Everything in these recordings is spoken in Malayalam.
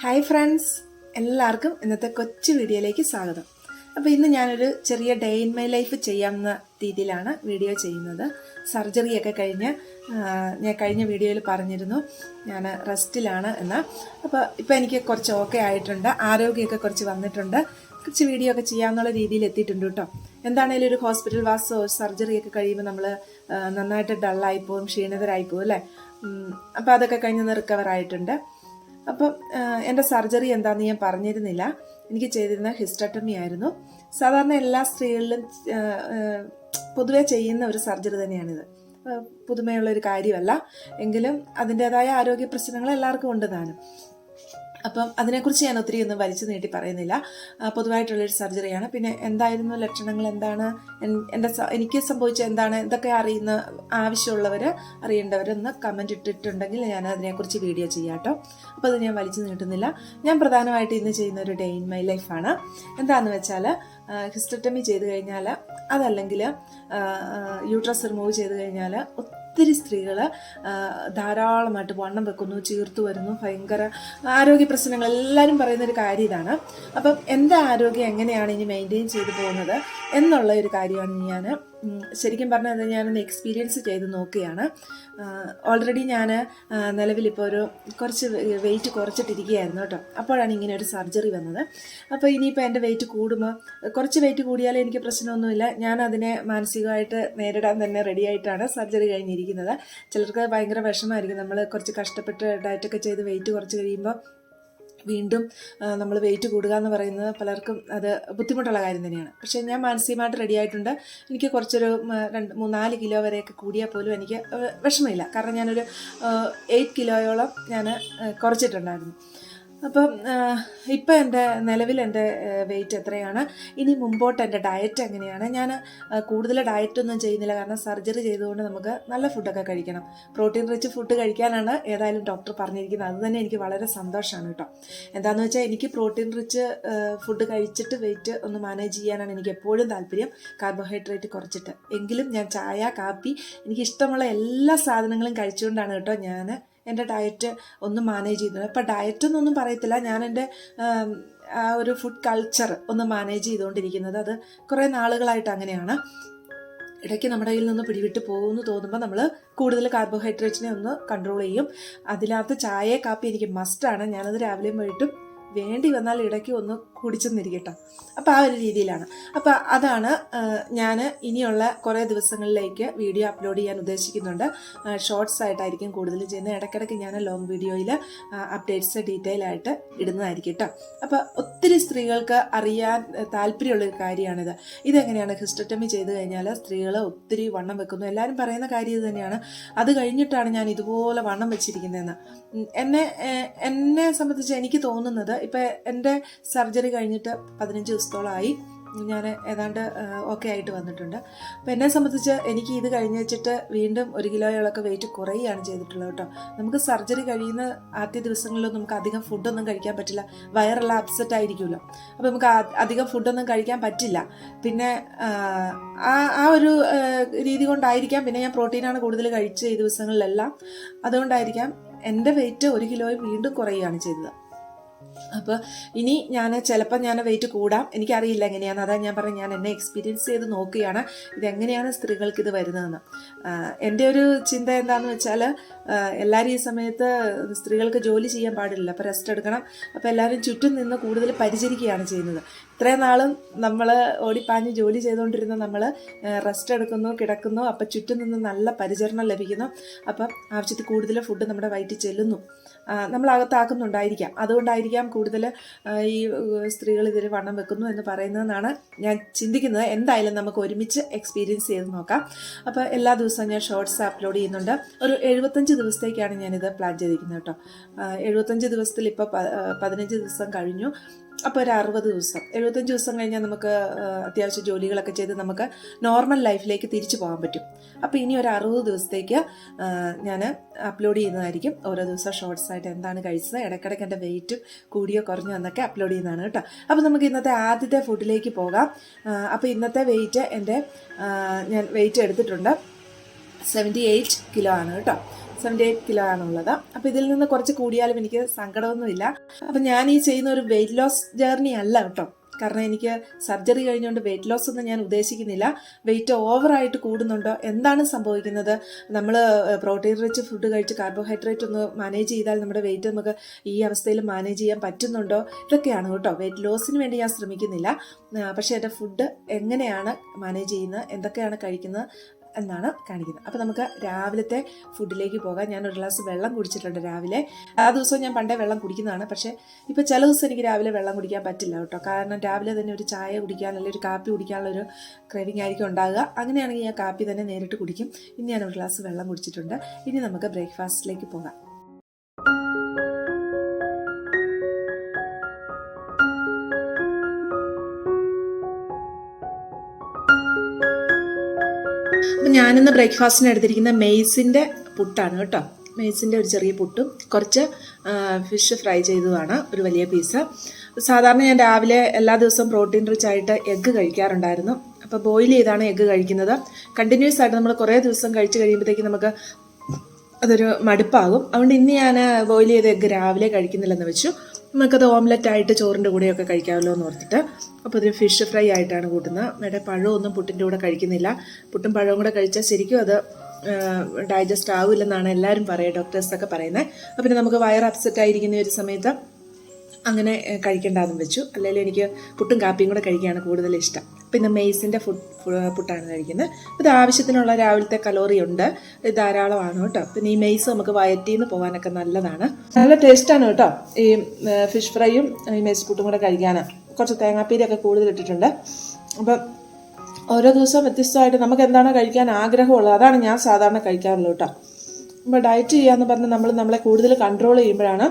Hi friends. എല്ലാവർക്കും ഇന്നത്തെ കൊച്ചു വീഡിയോയിലേക്ക് സ്വാഗതം. അപ്പോൾ ഇന്ന് ഞാനൊരു ചെറിയ ഡേ ഇൻ മൈ ലൈഫ് ചെയ്യാവുന്ന രീതിയിലാണ് വീഡിയോ ചെയ്യുന്നത്. സർജറിയൊക്കെ കഴിഞ്ഞ് ഞാൻ കഴിഞ്ഞ വീഡിയോയിൽ പറഞ്ഞിരുന്നു. ഞാൻ റെസ്റ്റിലാണ് എന്ന്. അപ്പോൾ ഇപ്പോൾ എനിക്ക് കുറച്ച് ഓക്കെ ആയിട്ടുണ്ട്. ആരോഗ്യമൊക്കെ കുറച്ച് വന്നിട്ടുണ്ട്. കുറച്ച് വീഡിയോ ഒക്കെ ചെയ്യാമെന്നുള്ള രീതിയിൽ എത്തിയിട്ടുണ്ട് കേട്ടോ. എന്താണേലും ഒരു ഹോസ്പിറ്റൽ വാസോ സർജറിയൊക്കെ കഴിയുമ്പോൾ നമ്മൾ നന്നായിട്ട് ഡള്ളായിപ്പോവും ക്ഷീണിതരായിപ്പോവും അല്ലേ? അപ്പോൾ അതൊക്കെ കഴിഞ്ഞ് റിക്കവർ ആയിട്ടുണ്ട് അപ്പം എന്റെ സർജറി എന്താണെന്ന് ഞാൻ പറഞ്ഞിരുന്നില്ല. എനിക്ക് ചെയ്തിരുന്ന ഹിസ്റ്റട്ടമി ആയിരുന്നു. സാധാരണ എല്ലാ സ്ത്രീകളിലും പൊതുവെ ചെയ്യുന്ന ഒരു സർജറി തന്നെയാണിത്. പുതുമയുള്ള ഒരു കാര്യമല്ല. എങ്കിലും അതിന്റെതായ ആരോഗ്യ പ്രശ്നങ്ങൾ എല്ലാവർക്കും ഉണ്ട് താനും. അപ്പം അതിനെക്കുറിച്ച് ഞാൻ ഒത്തിരി ഒന്നും വലിച്ചു നീട്ടി പറയുന്നില്ല. പൊതുവായിട്ടുള്ള പൊതുവായിട്ടുള്ളൊരു സർജറിയാണ്. പിന്നെ എന്തായിരുന്നു ലക്ഷണങ്ങൾ എന്താണ്? എൻ- എന്റെ എനിക്ക് സംഭവിച്ച എന്താണ്? എന്തൊക്കെ അറിയുന്ന ആവശ്യമുള്ളവർ അറിയേണ്ടവരൊന്ന് കമന്റ് ഇട്ടിട്ടുണ്ടെങ്കിൽ ഞാൻ അതിനെക്കുറിച്ച് വീഡിയോ ചെയ്യാം കേട്ടോ അപ്പോൾ അത് ഞാൻ വലിച്ചു നീട്ടുന്നില്ല. ഞാൻ പ്രധാനമായിട്ട് ഇന്ന് ചെയ്യുന്ന ഒരു ഡേ ഇൻ മൈ ലൈഫാണ് എന്താണെന്ന് വെച്ചാൽ ഹിസ്റ്റട്ടമി ചെയ്ത് കഴിഞ്ഞാൽ അതല്ലെങ്കിൽ യൂട്രസ് റിമൂവ് ചെയ്ത് കഴിഞ്ഞാൽ ഒത്തിരി സ്ത്രീകൾ ധാരാളമായിട്ട് വണ്ണം വെക്കുന്നു ചീർത്തു വരുന്നു ഭയങ്കര ആരോഗ്യ പ്രശ്നങ്ങൾ എല്ലാവരും പറയുന്ന ഒരു കാര്യം ഇതാണ്. അപ്പം എന്റെ ആരോഗ്യം എങ്ങനെയാണ് ഇനി മെയിന്റെയിൻ ചെയ്തു പോകുന്നത് എന്നുള്ള ഒരു കാര്യമാണ് ഞാൻ ശരിക്കും പറഞ്ഞത് ഞാനൊന്ന് എക്സ്പീരിയൻസ് ചെയ്ത് നോക്കുകയാണ്. ഓൾറെഡി ഞാൻ നിലവിലിപ്പോൾ ഒരു കുറച്ച് വെയിറ്റ് കുറച്ചിട്ടിരിക്കുകയായിരുന്നു കേട്ടോ. അപ്പോഴാണ് ഇങ്ങനെ ഒരു സർജറി വന്നത്. അപ്പോൾ ഇനിയിപ്പോൾ എന്റെ വെയിറ്റ് കൂടുമ്പോൾ കുറച്ച് വെയിറ്റ് കൂടിയാലേ എനിക്ക് പ്രശ്നമൊന്നുമില്ല. ഞാൻ അതിനെ മാനസികമായിട്ട് നേരിടാൻ തന്നെ റെഡിയായിട്ടാണ് സർജറി കഴിഞ്ഞിരിക്കുന്നത്. ചിലർക്ക് ഭയങ്കര വിഷമമായിരിക്കും. നമ്മൾ കുറച്ച് കഷ്ടപ്പെട്ട് ഡയറ്റൊക്കെ ചെയ്ത് വെയിറ്റ് കുറച്ച് കഴിയുമ്പോൾ വീണ്ടും നമ്മൾ വെയിറ്റ് കൂടുക എന്ന് പറയുന്നത് പലർക്കും അത് ബുദ്ധിമുട്ടുള്ള കാര്യം തന്നെയാണ്. പക്ഷേ ഞാൻ മാനസികമായിട്ട് റെഡി ആയിട്ടുണ്ട്. എനിക്ക് കുറച്ചൊരു രണ്ട് മൂന്നാൽ കിലോ വരെയൊക്കെ കൂടിയാൽ പോലും എനിക്ക് വിഷമമില്ല. കാരണം ഞാനൊരു എയ്റ്റ് കിലോയോളം ഞാൻ കുറച്ചിട്ടുണ്ടായിരുന്നു. അപ്പം ഇപ്പം എന്റെ നിലവിൽ എന്റെ വെയിറ്റ് എത്രയാണ്? ഇനി മുമ്പോട്ട് എന്റെ ഡയറ്റ് എങ്ങനെയാണ്? ഞാൻ കൂടുതൽ ഡയറ്റൊന്നും ചെയ്യുന്നില്ല. കാരണം സർജറി ചെയ്തുകൊണ്ട് നമുക്ക് നല്ല ഫുഡൊക്കെ കഴിക്കണം. പ്രോട്ടീൻ റിച്ച് ഫുഡ് കഴിക്കാനാണ് ഏതായാലും ഡോക്ടർ പറഞ്ഞിരിക്കുന്നത്. അത് തന്നെ എനിക്ക് വളരെ സന്തോഷമാണ് കേട്ടോ. എന്താണെന്ന് വെച്ചാൽ എനിക്ക് പ്രോട്ടീൻ റിച്ച് ഫുഡ് കഴിച്ചിട്ട് വെയിറ്റ് ഒന്ന് മാനേജ് ചെയ്യാനാണ് എനിക്ക് എപ്പോഴും താല്പര്യം. കാർബോഹൈഡ്രേറ്റ് കുറച്ചിട്ട്. എങ്കിലും ഞാൻ ചായ കാപ്പി എനിക്ക് ഇഷ്ടമുള്ള എല്ലാ സാധനങ്ങളും കഴിച്ചുകൊണ്ടാണ് കേട്ടോ ഞാൻ എന്റെ ഡയറ്റ് ഒന്ന് മാനേജ് ചെയ്യുന്നത് ഇപ്പം ഡയറ്റ് എന്നൊന്നും പറയത്തില്ല. ഞാൻ എന്റെ ആ ഒരു ഫുഡ് കൾച്ചർ ഒന്ന് മാനേജ് ചെയ്തുകൊണ്ടിരിക്കുന്നത്. അത് കുറേ നാളുകളായിട്ട് അങ്ങനെയാണ്. ഇടയ്ക്ക് നമ്മുടെ കയ്യിൽ നിന്ന് പിടിവിട്ട് പോകുമെന്ന് തോന്നുമ്പോൾ നമ്മൾ കൂടുതൽ കാർബോഹൈഡ്രേറ്റ്സിനെ ഒന്ന് കൺട്രോൾ ചെയ്യും. അതിനകത്ത് ചായ കാപ്പി എനിക്ക് മസ്റ്റാണ് ഞാനത് രാവിലെയും വൈകിട്ടും വേണ്ടി വന്നാൽ ഇടയ്ക്ക് ഒന്ന് കുടിച്ചെന്നിരിക്കട്ടെ. അപ്പോൾ ആ ഒരു രീതിയിലാണ്. അപ്പോൾ അതാണ് ഞാൻ ഇനിയുള്ള കുറേ ദിവസങ്ങളിലേക്ക് വീഡിയോ അപ്ലോഡ് ചെയ്യാൻ ഉദ്ദേശിക്കുന്നുണ്ട്. ഷോർട്സ് ആയിട്ടായിരിക്കും കൂടുതൽ ചെയ്യുന്നത്. ഇടയ്ക്കിടയ്ക്ക് ഞാൻ ലോങ് വീഡിയോയിൽ അപ്ഡേറ്റ്സ് ഡീറ്റെയിൽ ആയിട്ട് ഇടുന്നതായിരിക്കും കേട്ടോ. അപ്പോൾ ഒത്തിരി സ്ത്രീകൾക്ക് അറിയാൻ താല്പര്യമുള്ള ഒരു കാര്യമാണിത്. ഇതെങ്ങനെയാണ് ഹിസ്റ്റട്ടമി ചെയ്ത് കഴിഞ്ഞാൽ സ്ത്രീകൾ ഒത്തിരി വണ്ണം വെക്കുന്നു. എല്ലാവരും പറയുന്ന കാര്യം തന്നെയാണ്. അത് കഴിഞ്ഞിട്ടാണ് ഞാൻ ഇതുപോലെ വണ്ണം വെച്ചിരിക്കുന്നതെന്ന്. എന്നെ എന്നെ സംബന്ധിച്ച് എനിക്ക് തോന്നുന്നത് ഇപ്പം എന്റെ സർജറി കഴിഞ്ഞിട്ട് പതിനഞ്ച് ദിവസത്തോളമായി ഞാൻ ഏതാണ്ട് ഓക്കെ ആയിട്ട് വന്നിട്ടുണ്ട്. അപ്പം എന്നെ സംബന്ധിച്ച് എനിക്ക് ഇത് കഴിഞ്ഞ് വെച്ചിട്ട് വീണ്ടും ഒരു കിലോയോളൊക്കെ വെയിറ്റ് കുറയുകയാണ് ചെയ്തിട്ടുള്ളത് കേട്ടോ. നമുക്ക് സർജറി കഴിയുന്ന ആദ്യ ദിവസങ്ങളിലൊന്നും നമുക്ക് അധികം ഫുഡൊന്നും കഴിക്കാൻ പറ്റില്ല. വയറെല്ലാം അപ്സെറ്റ് ആയിരിക്കുമല്ലോ. അപ്പോൾ നമുക്ക് അധികം ഫുഡൊന്നും കഴിക്കാൻ പറ്റില്ല. പിന്നെ ആ, ആ ഒരു രീതി കൊണ്ടായിരിക്കാം പിന്നെ ഞാൻ പ്രോട്ടീനാണ് കൂടുതൽ കഴിച്ച ഈ ദിവസങ്ങളിലെല്ലാം. അതുകൊണ്ടായിരിക്കാം എന്റെ വെയിറ്റ് ഒരു കിലോയും വീണ്ടും കുറയുകയാണ് ചെയ്തത്. അപ്പോൾ ഇനി ഞാൻ ചിലപ്പോൾ ഞാൻ വെയിറ്റ് കൂടാം. എനിക്കറിയില്ല എങ്ങനെയാണ് അതാ ഞാൻ പറഞ്ഞു ഞാൻ എന്നെ എക്സ്പീരിയൻസ് ചെയ്ത് നോക്കുകയാണ്. ഇതെങ്ങനെയാണ് സ്ത്രീകൾക്ക് ഇത് വരുന്നതെന്ന്. എന്റെ ഒരു ചിന്ത എന്താണെന്ന് വെച്ചാൽ എല്ലാവരും ഈ സമയത്ത് സ്ത്രീകൾക്ക് ജോലി ചെയ്യാൻ പാടില്ല അപ്പോൾ റെസ്റ്റ് എടുക്കണം. അപ്പോൾ എല്ലാവരും ചുറ്റും നിന്ന് കൂടുതൽ പരിചരിക്കുകയാണ് ചെയ്യുന്നത്. ഇത്രയും നാളും നമ്മൾ ഓടിപ്പാഞ്ഞ് ജോലി ചെയ്തുകൊണ്ടിരുന്ന നമ്മൾ റെസ്റ്റ് എടുക്കുന്നു കിടക്കുന്നു. അപ്പോൾ ചുറ്റും നിന്ന് നല്ല പരിചരണം ലഭിക്കുന്നു. അപ്പം ആവശ്യത്തിൽ കൂടുതൽ ഫുഡ് നമ്മുടെ വയറ്റിൽ ചെല്ലുന്നു. നമ്മളകത്താക്കുന്നുണ്ടായിരിക്കാം അതുകൊണ്ടായിരിക്കാം കൂടുതൽ ഈ സ്ത്രീകൾ ഇതിൽ വണ്ണം വെക്കുന്നു എന്ന് പറയുന്നതെന്നാണ് ഞാൻ ചിന്തിക്കുന്നത്. എന്തായാലും നമുക്ക് ഒരുമിച്ച് എക്സ്പീരിയൻസ് ചെയ്ത് നോക്കാം. അപ്പോൾ എല്ലാ ദിവസവും ഞാൻ ഷോർട്സ് അപ്ലോഡ് ചെയ്യുന്നുണ്ട്. ഒരു എഴുപത്തഞ്ച് ദിവസത്തേക്കാണ് ഞാനിത് പ്ലാൻ ചെയ്തിരിക്കുന്നത് കേട്ടോ. എഴുപത്തഞ്ച് ദിവസത്തിൽ ഇപ്പോൾ പതിനഞ്ച് ദിവസം കഴിഞ്ഞു. അപ്പോൾ ഒരു അറുപത് ദിവസം. എഴുപത്തഞ്ച് ദിവസം കഴിഞ്ഞാൽ നമുക്ക് അത്യാവശ്യം ജോലികളൊക്കെ ചെയ്ത് നമുക്ക് നോർമൽ ലൈഫിലേക്ക് തിരിച്ചു പോകാൻ പറ്റും. അപ്പോൾ ഇനി ഒരു അറുപത് ദിവസത്തേക്ക് ഞാൻ അപ്ലോഡ് ചെയ്യുന്നതായിരിക്കും. ഓരോ ദിവസം ഷോർട്സ് ആയിട്ട് എന്താണ് കഴിച്ചത് ഇടയ്ക്കിടയ്ക്ക് എന്റെ വെയിറ്റും കൂടിയോ കുറഞ്ഞോ എന്നൊക്കെ അപ്ലോഡ് ചെയ്യുന്നതാണ് കേട്ടോ. അപ്പോൾ നമുക്ക് ഇന്നത്തെ ആദ്യത്തെ ഫുഡിലേക്ക് പോകാം. അപ്പോൾ ഇന്നത്തെ വെയിറ്റ് എന്റെ ഞാൻ വെയിറ്റ് എടുത്തിട്ടുണ്ട്. സെവന്റി എയ്റ്റ് കിലോ ആണ് കേട്ടോ. സെവന്റി എയ്റ്റ് കിലോ ആണുള്ളത് അപ്പോൾ ഇതിൽ നിന്ന് കുറച്ച് കൂടിയാലും എനിക്ക് സങ്കടമൊന്നുമില്ല. അപ്പം ഞാൻ ഈ ചെയ്യുന്ന ഒരു വെയിറ്റ് ലോസ് ജേർണി അല്ല കേട്ടോ. കാരണം എനിക്ക് സർജറി കഴിഞ്ഞുകൊണ്ട് വെയിറ്റ് ലോസ് ഒന്നും ഞാൻ ഉദ്ദേശിക്കുന്നില്ല. വെയിറ്റ് ഓവറായിട്ട് കൂടുന്നുണ്ടോ? എന്താണ് സംഭവിക്കുന്നത്? നമ്മൾ പ്രോട്ടീൻ റിച്ച് ഫുഡ് കഴിച്ച് കാർബോഹൈഡ്രേറ്റ് ഒന്ന് മാനേജ് ചെയ്താൽ നമ്മുടെ വെയിറ്റ് നമുക്ക് ഈ അവസ്ഥയിൽ മാനേജ് ചെയ്യാൻ പറ്റുന്നുണ്ടോ? ഇതൊക്കെയാണ് കേട്ടോ. വെയിറ്റ് ലോസിന് വേണ്ടി ഞാൻ ശ്രമിക്കുന്നില്ല. പക്ഷേ എന്റെ ഫുഡ് എങ്ങനെയാണ് മാനേജ് ചെയ്യുന്നത്? എന്തൊക്കെയാണ് കഴിക്കുന്നത്? എന്നാണ് കാണിക്കുന്നത്. അപ്പോൾ നമുക്ക് രാവിലത്തെ ഫുഡിലേക്ക് പോകാം. ഞാൻ ഒരു ഗ്ലാസ് വെള്ളം കുടിച്ചിട്ടുണ്ട് രാവിലെ. ആ ദിവസവും ഞാൻ പണ്ടേ വെള്ളം കുടിക്കുന്നതാണ്. പക്ഷേ ഇപ്പോൾ ചില ദിവസം എനിക്ക് രാവിലെ വെള്ളം കുടിക്കാൻ പറ്റില്ല കേട്ടോ. കാരണം രാവിലെ തന്നെ ഒരു ചായ കുടിക്കാൻ അല്ലെങ്കിൽ ഒരു കാപ്പി കുടിക്കാനുള്ളൊരു ക്രേവിംഗ് ആയിരിക്കും ഉണ്ടാകുക അങ്ങനെയാണെങ്കിൽ ഞാൻ കാപ്പി തന്നെ നേരിട്ട് കുടിക്കും. ഇനി ഞാൻ ഒരു ഗ്ലാസ് വെള്ളം കുടിച്ചിട്ടുണ്ട്. ഇനി നമുക്ക് ബ്രേക്ക്ഫാസ്റ്റിലേക്ക് പോകാം. ഞാനിന്ന് ബ്രേക്ക്ഫാസ്റ്റിന് എടുത്തിരിക്കുന്ന മെയ്സിന്റെ പുട്ടാണ് കേട്ടോ. മെയ്സിന്റെ ഒരു ചെറിയ പുട്ടും. കുറച്ച് ഫിഷ് ഫ്രൈ ചെയ്തതാണ് ഒരു വലിയ പീസ്. സാധാരണ ഞാൻ രാവിലെ എല്ലാ ദിവസവും പ്രോട്ടീൻ റിച്ച് ആയിട്ട് എഗ്ഗ് കഴിക്കാറുണ്ടായിരുന്നു. അപ്പോൾ ബോയിൽ ചെയ്താണ് എഗ്ഗ് കഴിക്കുന്നത്. കണ്ടിന്യൂസ് ആയിട്ട് നമ്മൾ കുറേ ദിവസം കഴിച്ച് കഴിയുമ്പോഴത്തേക്ക് നമുക്ക് അതൊരു മടുപ്പാകും. അതുകൊണ്ട് ഇന്ന് ഞാൻ ബോയിൽ ചെയ്ത എഗ്ഗ് രാവിലെ കഴിക്കുന്നില്ലെന്ന് വെച്ചു. നമുക്കത് ഓംലെറ്റ് ആയിട്ട് ചോറിന്റെ കൂടെയൊക്കെ കഴിക്കാമല്ലോ എന്ന് ഓർത്തിട്ട് അപ്പോൾ ഇതൊരു ഫിഷ് ഫ്രൈ ആയിട്ടാണ് കൂട്ടുന്നത്. വേറെ പഴമൊന്നും പുട്ടിന്റെ കൂടെ കഴിക്കുന്നില്ല. പുട്ടും പഴവും കൂടെ കഴിച്ചാൽ ശരിക്കും അത് ഡൈജസ്റ്റ് ആവില്ലെന്നാണ് എല്ലാവരും പറയുക ഡോക്ടേഴ്സൊക്കെ പറയുന്നത്. അപ്പോൾ പിന്നെ നമുക്ക് വയർ അപ്സെറ്റ് ആയിരിക്കുന്ന ഒരു സമയത്ത് അങ്ങനെ കഴിക്കേണ്ടതെന്ന് വെച്ചു. അല്ലെങ്കിൽ എനിക്ക് പുട്ടും കാപ്പിയും കൂടെ കഴിക്കുകയാണ് കൂടുതൽ ഇഷ്ടം പിന്നെ മെയ്സിന്റെ ഫുഡ് പുട്ടാണ് കഴിക്കുന്നത്. ഇത് ആവശ്യത്തിനുള്ള രാവിലത്തെ കലോറി ഉണ്ട്. ഇത് ധാരാളമാണ് കേട്ടോ. പിന്നെ ഈ മെയ്സ് നമുക്ക് വയറ്റിൽ നിന്ന് പോകാനൊക്കെ നല്ലതാണ്. നല്ല ടേസ്റ്റാണ് കേട്ടോ. ഈ ഫിഷ് ഫ്രൈയും ഈ മെയ്സ് പുട്ടും കൂടെ കഴിക്കാൻ കുറച്ച് തേങ്ങാപ്പീരൊക്കെ കൂടുതൽ ഇട്ടിട്ടുണ്ട്. അപ്പം ഓരോ ദിവസവും വ്യത്യസ്തമായിട്ട് നമുക്ക് എന്താണോ കഴിക്കാൻ ആഗ്രഹമുള്ളത് അതാണ് ഞാൻ സാധാരണ കഴിക്കാറുള്ളത് കേട്ടോ. അപ്പോൾ ഡയറ്റ് ചെയ്യാന്ന് പറഞ്ഞ് നമ്മൾ നമ്മളെ കൂടുതൽ കൺട്രോൾ ചെയ്യുമ്പോഴാണ്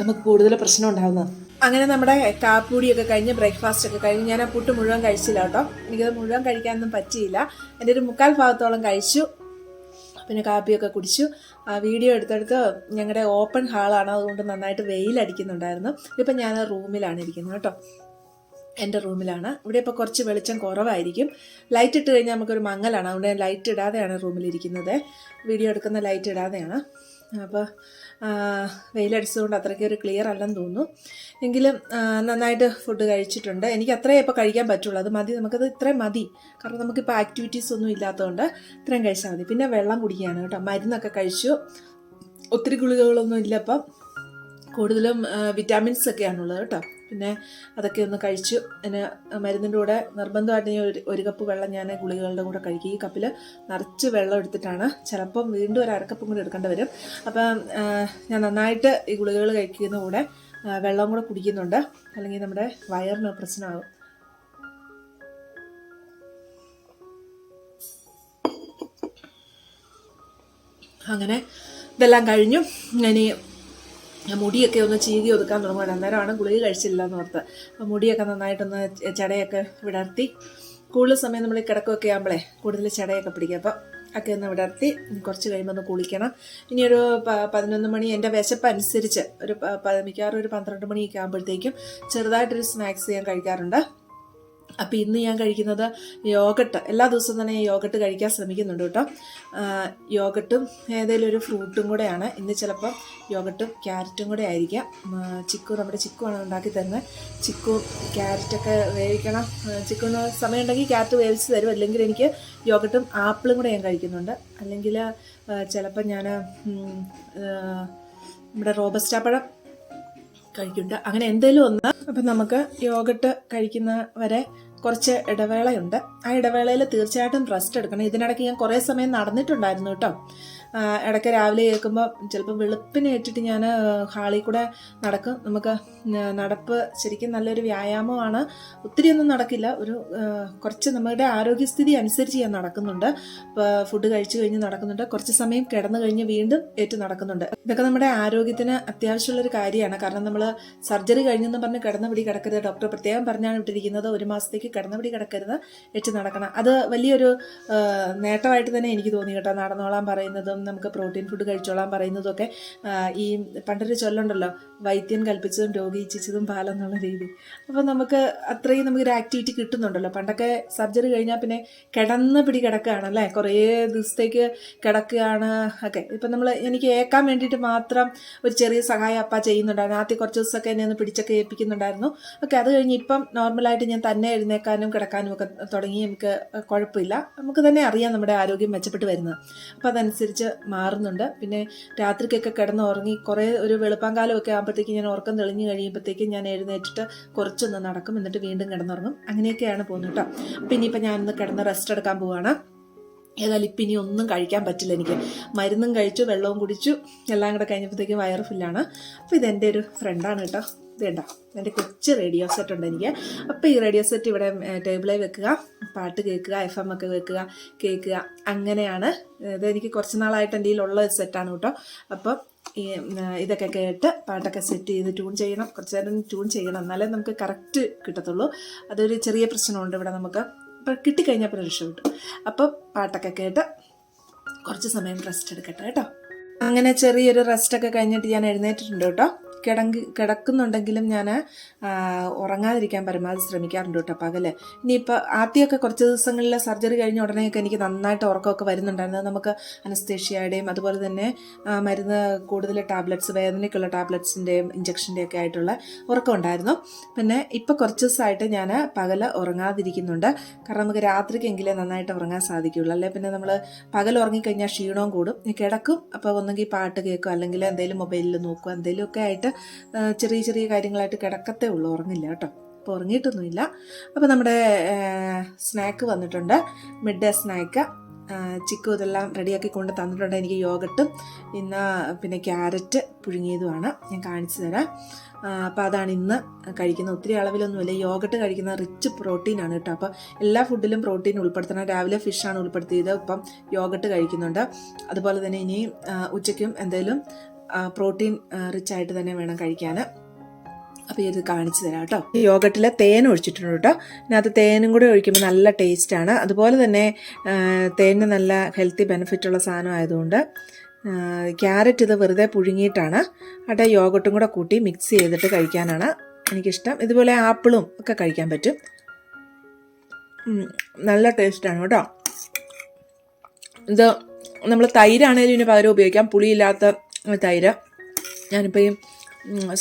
നമുക്ക് കൂടുതൽ പ്രശ്നം ഉണ്ടാകുന്നത് അങ്ങനെ നമ്മുടെ കാപ്പൂടിയൊക്കെ കഴിഞ്ഞ് ബ്രേക്ക്ഫാസ്റ്റ് ഒക്കെ കഴിഞ്ഞ് ഞാൻ ആ പുട്ട് മുഴുവൻ കഴിച്ചില്ല കേട്ടോ. എനിക്കത് മുഴുവൻ കഴിക്കാനൊന്നും പറ്റിയില്ല. എന്റെ ഒരു മുക്കാൽ ഭാഗത്തോളം കഴിച്ചു. പിന്നെ കാപ്പിയൊക്കെ കുടിച്ചു. ആ വീഡിയോ എടുത്തെടുത്ത് ഞങ്ങളുടെ ഓപ്പൺ ഹാളാണ് അതുകൊണ്ട് നന്നായിട്ട് വെയിലടിക്കുന്നുണ്ടായിരുന്നു. ഇപ്പം ഞാൻ റൂമിലാണ് ഇരിക്കുന്നത് കേട്ടോ. എന്റെ റൂമിലാണ്. ഇവിടെ ഇപ്പോൾ കുറച്ച് വെളിച്ചം കുറവായിരിക്കും. ലൈറ്റ് ഇട്ട് കഴിഞ്ഞാൽ നമുക്കൊരു മങ്ങലാണ്. അതുകൊണ്ട് ഞാൻ ലൈറ്റ് ഇടാതെയാണ് റൂമിലിരിക്കുന്നത് വീഡിയോ എടുക്കുന്ന ലൈറ്റ് ഇടാതെയാണ്. അപ്പോൾ വെയിലടിച്ചതുകൊണ്ട് അത്രയ്ക്ക് ഒരു ക്ലിയർ അല്ലെന്ന് തോന്നുന്നു. എങ്കിലും നന്നായിട്ട് ഫുഡ് കഴിച്ചിട്ടുണ്ട്. എനിക്ക് അത്രയേ ഇപ്പോൾ കഴിക്കാൻ പറ്റുള്ളൂ. അത് മതി. നമുക്കത് ഇത്രയും മതി. കാരണം നമുക്കിപ്പോൾ ആക്ടിവിറ്റീസ് ഒന്നും ഇല്ലാത്തതുകൊണ്ട് ഇത്രയും കഴിച്ചാൽ മതി. പിന്നെ വെള്ളം കുടിക്കുകയാണ് കേട്ടോ. മരുന്നൊക്കെ കഴിച്ചു. ഒത്തിരി ഗുളികകളൊന്നും ഇല്ല അപ്പം കൂടുതലും വിറ്റാമിൻസ് ഒക്കെയാണുള്ളത് കേട്ടോ. പിന്നെ അതൊക്കെ ഒന്ന് കഴിച്ചു പിന്നെ മരുന്നിന്റെ കൂടെ നിർബന്ധമായിട്ട് ഞാൻ ഒരു ഒരു കപ്പ് വെള്ളം ഞാൻ ഗുളികകളുടെ കൂടെ കഴിക്കും. ഈ കപ്പിൽ നിറച്ച് വെള്ളം എടുത്തിട്ടാണ് ചിലപ്പം വീണ്ടും ഒരു അരക്കപ്പും കൂടി എടുക്കേണ്ടി വരും. അപ്പം ഞാൻ നന്നായിട്ട് ഈ ഗുളികകൾ കഴിക്കുന്ന കൂടെ വെള്ളം കൂടെ കുടിക്കുന്നുണ്ട്. അല്ലെങ്കിൽ നമ്മുടെ വയറിന് പ്രശ്നമാകും. അങ്ങനെ ഇതെല്ലാം കഴിഞ്ഞു. ഇനി മുടിയൊക്കെ ഒന്ന് ചീകി ഒതുക്കാൻ തുടങ്ങുകയാണ് അന്നേരമാണ് ഗുളിക കഴിച്ചില്ല എന്ന് ഓർത്ത്. അപ്പോൾ മുടിയൊക്കെ നന്നായിട്ടൊന്ന് ചടയൊക്കെ വിടർത്തി. കൂടുതൽ സമയം നമ്മൾ ഈ കിടക്കൊക്കെ ആകുമ്പോഴേ കൂടുതൽ ചടയൊക്കെ പിടിക്കുക. അപ്പോൾ ഒക്കെ ഒന്ന് വിടർത്തി കുറച്ച് കഴിയുമ്പോൾ ഒന്ന് കുളിക്കണം. ഇനി ഒരു പ- പതിനൊന്ന് മണി എന്റെ വിശപ്പ് അനുസരിച്ച് ഒരു മിക്കവാറും ഒരു പന്ത്രണ്ട് മണിയൊക്കെ ആകുമ്പോഴത്തേക്കും ചെറുതായിട്ടൊരു സ്നാക്സ് ഞാൻ കഴിക്കാറുണ്ട്. അപ്പോൾ ഇന്ന് ഞാൻ കഴിക്കുന്നത് യോഗട്ട്. എല്ലാ ദിവസവും തന്നെ യോഗട്ട് കഴിക്കാൻ ശ്രമിക്കുന്നുണ്ട് കേട്ടോ. യോഗട്ടും ഏതെങ്കിലും ഒരു ഫ്രൂട്ടും കൂടെയാണ്. ഇന്ന് ചിലപ്പം യോഗട്ടും ക്യാരറ്റും കൂടെ ആയിരിക്കാം. ചിക്കു നമ്മുടെ ചിക്കുവാണ് ഉണ്ടാക്കി തരുന്നത്. ചിക്കു ക്യാരറ്റൊക്കെ വേവിക്കണം. ചിക്കുന്ന് ചിക്കുവിന് സമയം ഉണ്ടെങ്കിൽ ക്യാരറ്റ് വേവിച്ച് തരും. അല്ലെങ്കിൽ എനിക്ക് യോഗട്ടും ആപ്പിളും കൂടെ ഞാൻ കഴിക്കുന്നുണ്ട്. അല്ലെങ്കിൽ ചിലപ്പം ഞാൻ നമ്മുടെ റോബസ്റ്റാ പഴം കഴിക്കുന്നുണ്ട്. അങ്ങനെ എന്തെങ്കിലും ഒന്ന് അപ്പം നമുക്ക് യോഗട്ട് കഴിക്കുന്ന വരെ കുറച്ച് ഇടവേളയുണ്ട്. ആ ഇടവേളയിൽ തീർച്ചയായിട്ടും റെസ്റ്റ് എടുക്കണം. ഇതിനിടയ്ക്ക് ഞാൻ കുറേ സമയം നടന്നിട്ടുണ്ടായിരുന്നു കേട്ടോ. ഇടയ്ക്ക് രാവിലെ കേൾക്കുമ്പോൾ ചിലപ്പോൾ വെളുപ്പിനെ ഏറ്റിട്ട് ഞാൻ ഹാളിൽ കൂടെ നടക്കും. നമുക്ക് നടപ്പ് ശരിക്കും നല്ലൊരു വ്യായാമമാണ്. ഒത്തിരി ഒന്നും നടക്കില്ല. ഒരു കുറച്ച് നമ്മുടെ ആരോഗ്യസ്ഥിതി അനുസരിച്ച് ഞാൻ നടക്കുന്നുണ്ട്. ഫുഡ് കഴിച്ചു കഴിഞ്ഞ് നടക്കുന്നുണ്ട്. കുറച്ച് സമയം കിടന്നു കഴിഞ്ഞ് വീണ്ടും ഏറ്റു നടക്കുന്നുണ്ട്. ഇതൊക്കെ നമ്മുടെ ആരോഗ്യത്തിന് അത്യാവശ്യമുള്ളൊരു കാര്യമാണ്. കാരണം നമ്മൾ സർജറി കഴിഞ്ഞെന്ന് പറഞ്ഞ് കിടന്നപിടി കിടക്കരുത്. ഡോക്ടർ പ്രത്യേകം പറഞ്ഞാണ് ഇട്ടിരിക്കുന്നത് ഒരു മാസത്തേക്ക് കിടന്നപിടി കിടക്കരുത്. ഏറ്റു നടക്കണം. അത് വലിയൊരു നേട്ടമായിട്ട് തന്നെ എനിക്ക് തോന്നി കേട്ടോ. നടന്നോളാൻ പറയുന്നതും നമുക്ക് പ്രോട്ടീൻ ഫുഡ് കഴിച്ചോളാൻ പറയുന്നതൊക്കെ ഈ പണ്ടൊരു ചൊല്ലുണ്ടല്ലോ വൈദ്യൻ കൽപ്പിച്ചതും രോഗി ഇച്ഛിച്ചതും പാലെന്നുള്ള രീതി. അപ്പോൾ നമുക്ക് അത്രയും നമുക്കൊരു ആക്ടിവിറ്റി കിട്ടുന്നുണ്ടല്ലോ. പണ്ടൊക്കെ സർജറി കഴിഞ്ഞാൽ പിന്നെ കിടന്ന് പിടി കിടക്കുകയാണല്ലേ കുറേ ദിവസത്തേക്ക് കിടക്കുകയാണ് ഒക്കെ. ഇപ്പം നമ്മൾ എനിക്ക് ഏക്കാൻ വേണ്ടിയിട്ട് മാത്രം ഒരു ചെറിയ സഹായം അപ്പ ചെയ്യുന്നുണ്ടായിരുന്നു ആദ്യം കുറച്ച് ദിവസമൊക്കെ എന്നെ ഒന്ന് പിടിച്ചൊക്കെ ഏൽപ്പിക്കുന്നുണ്ടായിരുന്നു. ഒക്കെ അത് കഴിഞ്ഞ് ഇപ്പം നോർമലായിട്ട് ഞാൻ തന്നെ എഴുന്നേക്കാനും കിടക്കാനും ഒക്കെ തുടങ്ങി. നമുക്ക് കുഴപ്പമില്ല. നമുക്ക് തന്നെ അറിയാം നമ്മുടെ ആരോഗ്യം മെച്ചപ്പെട്ട് വരുന്നത്. അപ്പോൾ അതനുസരിച്ച് മാറുന്നുണ്ട്. പിന്നെ രാത്രിക്കൊക്കെ കിടന്ന് ഉറങ്ങി കുറേ ഒരു വെളുപ്പാങ്കാലമൊക്കെ ആകുമ്പോഴത്തേക്കും ഞാൻ ഉറക്കം തെളിഞ്ഞു കഴിയുമ്പോഴത്തേക്കും ഞാൻ എഴുന്നേറ്റിട്ട് കുറച്ചൊന്ന് നടക്കും. എന്നിട്ട് വീണ്ടും കിടന്നുറങ്ങും. അങ്ങനെയൊക്കെയാണ് പോകുന്നത് കേട്ടോ. അപ്പം ഇനിയിപ്പോൾ ഞാനൊന്ന് കിടന്ന് റെസ്റ്റ് എടുക്കാൻ പോവുകയാണ് ഏതായാലും ഇപ്പം ഇനി ഒന്നും കഴിക്കാൻ പറ്റില്ല എനിക്ക്. മരുന്നും കഴിച്ചു വെള്ളവും കുടിച്ചു എല്ലാം കൂടെ കഴിഞ്ഞപ്പോഴത്തേക്കും വയറ് ഫുള്ളാണ് അപ്പോൾ ഇതെന്റെ ഒരു ഫ്രണ്ടാണ് കേട്ടോ. ഇതേണ്ട എന്റെ കൊച്ചു റേഡിയോ സെറ്റ് ഉണ്ട് എനിക്ക്. അപ്പോൾ ഈ റേഡിയോ സെറ്റ് ഇവിടെ ടേബിളിൽ വെക്കുക. പാട്ട് കേൾക്കുക എഫ് എം ഒക്കെ വെക്കുക കേൾക്കുക. അങ്ങനെയാണ്. ഇത് എനിക്ക് കുറച്ച് നാളായിട്ട് എന്റെ കയ്യിലുള്ള സെറ്റാണ് കേട്ടോ. അപ്പം ഈ ഇതൊക്കെ കേട്ട് പാട്ടൊക്കെ സെറ്റ് ചെയ്ത് ട്യൂൺ ചെയ്യണം. കുറച്ച് നേരം ട്യൂൺ ചെയ്യണം. എന്നാലേ നമുക്ക് കറക്റ്റ് കിട്ടത്തുള്ളൂ. അതൊരു ചെറിയ പ്രശ്നമുണ്ട് ഇവിടെ നമുക്ക്. അപ്പം കിട്ടിക്കഴിഞ്ഞാൽ പിന്നെ രക്ഷപ്പെട്ടു അപ്പം പാട്ടൊക്കെ കേട്ട് കുറച്ച് സമയം റെസ്റ്റ് എടുക്കട്ടെ കേട്ടോ. അങ്ങനെ ചെറിയൊരു റെസ്റ്റൊക്കെ കഴിഞ്ഞിട്ട് ഞാൻ എഴുന്നേറ്റിട്ടുണ്ട് കേട്ടോ. കിടങ്കി കിടക്കുന്നുണ്ടെങ്കിലും ഞാൻ ഉറങ്ങാതിരിക്കാൻ പരമാവധി ശ്രമിക്കാറുണ്ട് കേട്ടോ പകൽ. ഇനിയിപ്പോൾ ആദ്യമൊക്കെ കുറച്ച് ദിവസങ്ങളിൽ സർജറി കഴിഞ്ഞ ഉടനെയൊക്കെ എനിക്ക് നന്നായിട്ട് ഉറക്കമൊക്കെ വരുന്നുണ്ടായിരുന്നു. നമുക്ക് അനസ്തേഷ്യയുടെയും അതുപോലെ തന്നെ മരുന്ന് കൂടുതൽ ടാബ്ലറ്റ്സ് വേദനയ്ക്കുള്ള ടാബ്ലറ്റ്സിന്റെയും ഇഞ്ചക്ഷന്റെയും ഒക്കെ ആയിട്ടുള്ള ഉറക്കം ഉണ്ടായിരുന്നു. പിന്നെ ഇപ്പോൾ കുറച്ച് ദിവസമായിട്ട് ഞാൻ പകൽ ഉറങ്ങാതിരിക്കുന്നുണ്ട്. കാരണം നമുക്ക് രാത്രിക്കെങ്കിലേ നന്നായിട്ട് ഉറങ്ങാൻ സാധിക്കുകയുള്ളൂ. അല്ലെ? പിന്നെ നമ്മൾ പകൽ ഉറങ്ങിക്കഴിഞ്ഞാൽ ക്ഷീണവും കൂടും. കിടക്കും. അപ്പോൾ ഒന്നെങ്കിൽ പാട്ട് കേൾക്കും അല്ലെങ്കിൽ എന്തെങ്കിലും മൊബൈലിൽ നോക്കുക എന്തെങ്കിലുമൊക്കെ ആയിട്ട് ചെറിയ ചെറിയ കാര്യങ്ങളായിട്ട് കിടക്കത്തേ ഉള്ളൂ ഉറങ്ങില്ല കേട്ടോ. അപ്പോൾ ഉറങ്ങിയിട്ടൊന്നുമില്ല. അപ്പോൾ നമ്മുടെ സ്നാക്ക് വന്നിട്ടുണ്ട്. മിഡ് ഡേ സ്നാക്ക് ചിക്കു ഇതെല്ലാം റെഡിയാക്കി കൊണ്ട് തന്നിട്ടുണ്ട്. എനിക്ക് യോഗട്ടും ഇന്ന് പിന്നെ ക്യാരറ്റ് പുഴുങ്ങിയതുമാണ്. ഞാൻ കാണിച്ചു തരാം. അപ്പോൾ അതാണ് ഇന്ന് കഴിക്കുന്നത് ഒത്തിരി അളവിലൊന്നുമില്ല. യോഗട്ട് കഴിക്കുന്ന റിച്ച് പ്രോട്ടീനാണ് കേട്ടോ. അപ്പോൾ എല്ലാ ഫുഡിലും പ്രോട്ടീൻ ഉൾപ്പെടുത്തണം. രാവിലെ ഫിഷാണ് ഉൾപ്പെടുത്തിയത്. ഇപ്പം യോഗട്ട് കഴിക്കുന്നുണ്ട്. അതുപോലെ തന്നെ ഇനി ഉച്ചയ്ക്കും എന്തെങ്കിലും പ്രോട്ടീൻ റിച്ച് ആയിട്ട് തന്നെ വേണം കഴിക്കാൻ അപ്പോൾ ഇത് കാണിച്ചു തരാം കേട്ടോ. ഈ യോഗട്ടിൽ തേൻ ഒഴിച്ചിട്ടുണ്ട് കേട്ടോ. ഇതിനകത്ത് തേനും കൂടി ഒഴിക്കുമ്പോൾ നല്ല ടേസ്റ്റാണ് അതുപോലെ തന്നെ തേന് നല്ല ഹെൽത്തി ബെനിഫിറ്റ് ഉള്ള സാധനം ആയതുകൊണ്ട് ക്യാരറ്റ് ഇത് വെറുതെ പുഴുങ്ങിയിട്ടാണ്. അവിടെ യോഗട്ടും കൂടെ കൂട്ടി മിക്സ് ചെയ്തിട്ട് കഴിക്കാനാണ് എനിക്കിഷ്ടം. ഇതുപോലെ ആപ്പിളും ഒക്കെ കഴിക്കാൻ പറ്റും. നല്ല ടേസ്റ്റാണ് കേട്ടോ. ഇത് നമ്മൾ തൈരാണേലും ഇതിന് പകരം ഉപയോഗിക്കാം. പുളിയില്ലാത്ത തൈര്. ഞാനിപ്പോൾ ഈ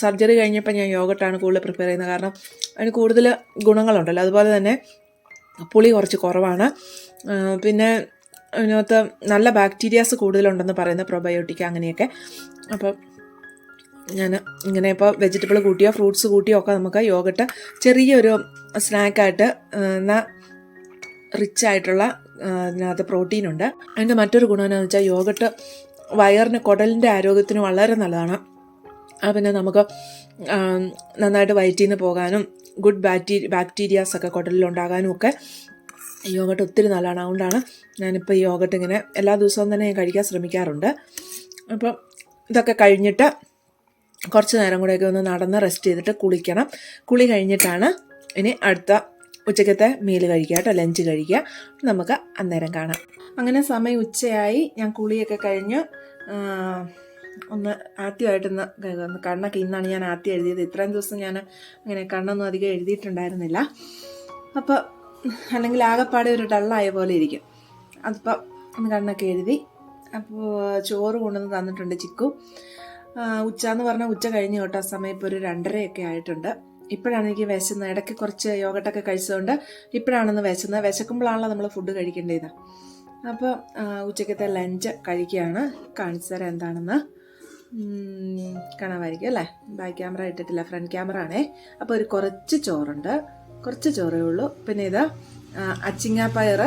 സർജറി കഴിഞ്ഞപ്പോൾ ഞാൻ യോഗട്ടാണ് കൂടുതൽ പ്രിപ്പയർ ചെയ്യുന്നത്. കാരണം അതിന് കൂടുതൽ ഗുണങ്ങളുണ്ടല്ലോ. അതുപോലെ തന്നെ പുളി കുറച്ച് കുറവാണ്. പിന്നെ അതിനകത്ത് നല്ല ബാക്ടീരിയാസ് കൂടുതലുണ്ടെന്ന് പറയുന്ന പ്രൊബയോട്ടിക് അങ്ങനെയൊക്കെ. അപ്പോൾ ഞാൻ ഇങ്ങനെ ഇപ്പോൾ വെജിറ്റബിൾ കൂട്ടിയോ ഫ്രൂട്ട്സ് കൂട്ടിയോ ഒക്കെ നമുക്ക് യോഗട്ട് ചെറിയൊരു സ്നാക്കായിട്ട് എന്നാൽ റിച്ച് ആയിട്ടുള്ള പ്രോട്ടീനുണ്ട് പ്രോട്ടീൻ ഉണ്ട്. അതിന്റെ മറ്റൊരു ഗുണം എന്താണെന്ന് വെച്ചാൽ യോഗട്ട് വയറിന് കുടലിന്റെ ആരോഗ്യത്തിന് വളരെ നല്ലതാണ്. പിന്നെ നമുക്ക് നന്നായിട്ട് വയറ്റിൽ നിന്ന് പോകാനും ഗുഡ് ബാക്ടീരിയ ബാക്ടീരിയാസ് ഒക്കെ കുടലിലുണ്ടാകാനും ഒക്കെ യോഗട്ട് ഒത്തിരി നല്ലതാണ്. അതുകൊണ്ടാണ് ഞാനിപ്പോൾ യോഗട്ട് ഇങ്ങനെ എല്ലാ ദിവസവും തന്നെ ഞാൻ കഴിക്കാൻ ശ്രമിക്കാറുണ്ട്. അപ്പം ഇതൊക്കെ കഴിഞ്ഞിട്ട് കുറച്ച് നേരം കൂടെയൊക്കെ ഒന്ന് നടന്ന് റെസ്റ്റ് ചെയ്തിട്ട് കുളിക്കണം. കുളി കഴിഞ്ഞിട്ടാണ് ഇനി അടുത്ത ഉച്ചക്കത്തെ മീൽ കഴിക്കുക കേട്ടോ ലഞ്ച് കഴിക്കുക. നമുക്ക് അന്നേരം കാണാം. അങ്ങനെ സമയം ഉച്ചയായി. ഞാൻ കുളിയൊക്കെ കഴിഞ്ഞ്. ഒന്ന് ആദ്യമായിട്ടൊന്ന് ഒന്ന് കണ്ണൊക്കെ ഇന്നാണ് ഞാൻ ആദ്യം എഴുതിയത്. ഇത്രയും ദിവസം ഞാൻ അങ്ങനെ കണ്ണൊന്നും അധികം എഴുതിയിട്ടുണ്ടായിരുന്നില്ല. അപ്പോൾ അല്ലെങ്കിൽ ആകെപ്പാടെ ഒരു ഡള്ളായ പോലെ ഇരിക്കും. അതിപ്പോൾ ഒന്ന് കണ്ണൊക്കെ എഴുതി. അപ്പോൾ ചോറ് കൊണ്ടുവന്ന് തന്നിട്ടുണ്ട് ചിക്കു. ഉച്ച എന്ന് പറഞ്ഞാൽ ഉച്ച കഴിഞ്ഞ് കേട്ടോ സമയം ഇപ്പോൾ ഒരു രണ്ടരയൊക്കെ ആയിട്ടുണ്ട്. ഇപ്പോഴാണ് എനിക്ക് വിശന്നത് ഇടയ്ക്ക് കുറച്ച് യോഗട്ടൊക്കെ കഴിച്ചതുകൊണ്ട് ഇപ്പോഴാണെന്ന് വിശന്നത് വിശക്കുമ്പോഴാണല്ലോ നമ്മൾ ഫുഡ് കഴിക്കേണ്ടത് അപ്പോൾ ഉച്ചക്കത്തെ ലഞ്ച് കഴിക്കുകയാണ്. കാണിച്ചു തരാം എന്താണെന്ന് കാണാമായിരിക്കും അല്ലേ? ബാക്ക് ക്യാമറ ഇട്ടിട്ടില്ല ഫ്രണ്ട് ക്യാമറ ആണേ. അപ്പോൾ ഒരു കുറച്ച് ചോറുണ്ട്. കുറച്ച് ചോറേ ഉള്ളൂ. പിന്നെ ഇത് അച്ചിങ്ങാപ്പയർ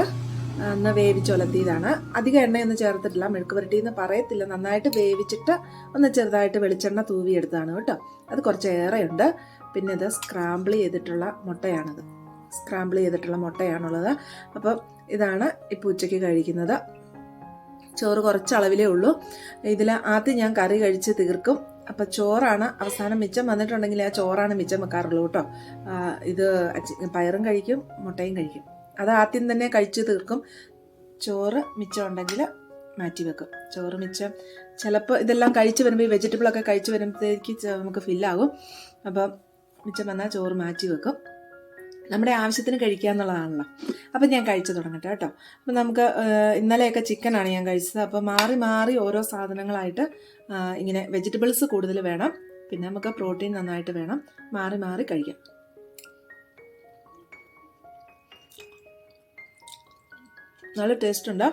ഒന്ന് വേവിച്ചൊലത്തിയതാണ്. അധികം എണ്ണയൊന്നും ചേർത്തിട്ടില്ല. മെഴുക്ക് പുരട്ടി എന്ന് പറയത്തില്ല. നന്നായിട്ട് വേവിച്ചിട്ട് ഒന്ന് ചെറുതായിട്ട് വെളിച്ചെണ്ണ തൂവിയെടുത്താണ് കേട്ടോ. അത് കുറച്ച് ഏറെയുണ്ട് പിന്നെ ഇത് സ്ക്രാമ്പിൾ ചെയ്തിട്ടുള്ള മുട്ടയാണത്. സ്ക്രാമ്പിൾ ചെയ്തിട്ടുള്ള മുട്ടയാണുള്ളത്. അപ്പം ഇതാണ് ഇപ്പോൾ ഉച്ചയ്ക്ക് കഴിക്കുന്നത്. ചോറ് കുറച്ച് അളവിലേ ഉള്ളൂ. ഇതിൽ ആദ്യം ഞാൻ കറി കഴിച്ച് തീർക്കും. അപ്പം ചോറാണ് അവസാനം മിച്ചം വന്നിട്ടുണ്ടെങ്കിൽ ആ ചോറാണ് മിച്ചം വെക്കാറുള്ളൂ കേട്ടോ. ഇത് പയറും കഴിക്കും മുട്ടയും കഴിക്കും. അത് ആദ്യം തന്നെ കഴിച്ച് തീർക്കും. ചോറ് മിച്ചം ഉണ്ടെങ്കിൽ മാറ്റി വെക്കും. ചോറ് മിച്ചം ചിലപ്പോൾ ഇതെല്ലാം കഴിച്ച് വരുമ്പോൾ ഈ വെജിറ്റബിളൊക്കെ കഴിച്ച് വരുമ്പോഴത്തേക്ക് നമുക്ക് ഫില്ലാകും അപ്പം മിച്ചം വന്നാൽ ചോറ് മാറ്റി വെക്കും. നമ്മുടെ ആവശ്യത്തിന് കഴിക്കുക എന്നുള്ളതാണല്ലോ. അപ്പം ഞാൻ കഴിച്ചു തുടങ്ങട്ടെ കേട്ടോ. അപ്പം നമുക്ക് ഇന്നലെയൊക്കെ ചിക്കനാണ് ഞാൻ കഴിച്ചത്. അപ്പോൾ മാറി മാറി ഓരോ സാധനങ്ങളായിട്ട് ഇങ്ങനെ വെജിറ്റബിൾസ് കൂടുതൽ വേണം. പിന്നെ നമുക്ക് പ്രോട്ടീൻ നന്നായിട്ട് വേണം. മാറി മാറി കഴിക്കാം. നല്ല ടേസ്റ്റ് ഉണ്ട്?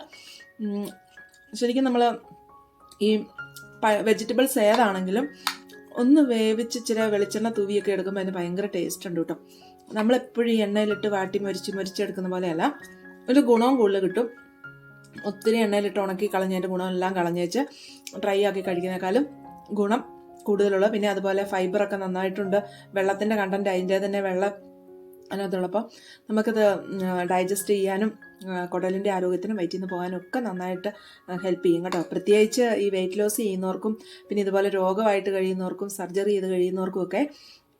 ശരിക്കും നമ്മൾ ഈ വെജിറ്റബിൾസ് ഏതാണെങ്കിലും ഒന്ന് വേവിച്ച് ഇച്ചിരി വെളിച്ചെണ്ണ തൂവിയൊക്കെ എടുക്കുമ്പോൾ അതിന് ഭയങ്കര ടേസ്റ്റ് ഉണ്ട് കേട്ടോ നമ്മളെപ്പോഴും എണ്ണയിലിട്ട് വാട്ടി മരിച്ച് മരിച്ചെടുക്കുന്ന പോലെയല്ല. ഒരു ഗുണവും കൂടുതൽ കിട്ടും. ഒത്തിരി എണ്ണയിലിട്ട് ഉണക്കി കളഞ്ഞതിന്റെ ഗുണമെല്ലാം കളഞ്ഞേച്ച് ഡ്രൈ ആക്കി കഴിക്കുന്നേക്കാളും ഗുണം കൂടുതലുള്ള. പിന്നെ അതുപോലെ ഫൈബറൊക്കെ നന്നായിട്ടുണ്ട്. വെള്ളത്തിന്റെ കണ്ടന്റ് അതിന്റെ തന്നെ വെള്ളം അതിനകത്തുള്ളപ്പോൾ നമുക്കത് ഡൈജസ്റ്റ് ചെയ്യാനും കുടലിന്റെ ആരോഗ്യത്തിനും വയറ്റിൽ നിന്ന് പോകാനും ഒക്കെ നന്നായിട്ട് ഹെൽപ്പ് ചെയ്യും കേട്ടോ. പ്രത്യേകിച്ച് ഈ വെയിറ്റ് ലോസ് ചെയ്യുന്നവർക്കും പിന്നെ ഇതുപോലെ രോഗമായിട്ട് കഴിയുന്നവർക്കും സർജറി ചെയ്ത് കഴിയുന്നവർക്കും ഒക്കെ